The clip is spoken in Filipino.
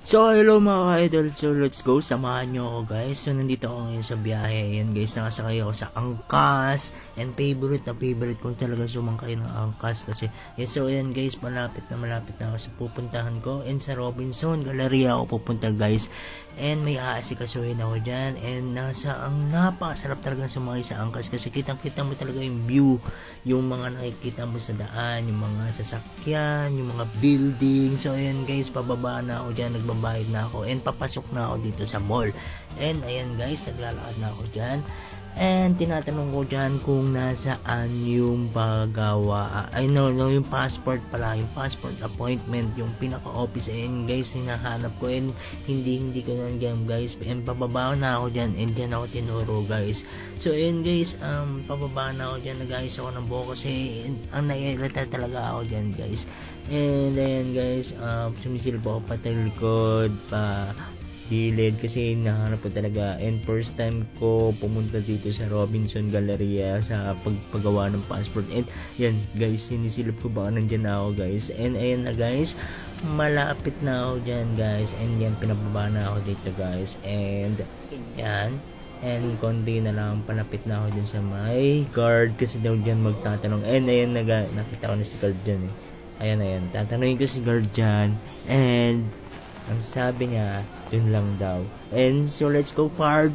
So, hello mga idol. So, let's go. Samahan nyo ako, guys. So, nandito ako ngayon sa biyahe. Ayan, guys. Nakasakay ako sa Angkas. And favorite na favorite ko talaga sumangkay ng Angkas. Kasi, yeah, so, ayan, guys. Malapit na malapit na ako sa pupuntahan ko. And sa Robinson Galleria ako pupunta, guys. And may aasikasuhin ako dyan. And nasa, ang napakasarap talaga sumakay sa Angkas. Kasi kitang-kita mo talaga yung view. Yung mga nakikita mo sa daan. Yung mga sasakyan. Yung mga building. So, ayan, guys. Pababa na ako dyan. Nagbabayad na ako. And papasok na ako dito sa mall. And ayan, guys. Naglalakad na ako dyan. And tinatanong ko dyan kung nasaan yung pagawa. Ay no, no, yung passport pala. Yung passport appointment. Yung pinaka-office. And guys, hinahanap ko. And hindi, hindi ko nandiyan guys. And pababa na ako dyan. And dyan ako tinuro guys. So ayun guys, um, pababa na ako dyan. Nag-ayos ako ng buhok kasi ang naiirita talaga ako dyan guys. And ayan guys, um, sumisilip ako pa likod pa gilid kasi nahanap ko talaga. And first time ko pumunta dito sa Robinson Galleria sa pagpagawa ng passport. And yan guys sinisilip ko baka nandyan na ako guys. And ayan na guys malapit na ako dyan guys. And yan pinababa na ako dito guys. And yan and konti na lang palapit na ako dyan sa may guard kasi daw dyan magtatanong. And ayan naga, nakita ko na si guard dyan eh. Ayan ayan tatanungin ko si guard dyan. And ang sabi niya, yun lang daw. And so let's go part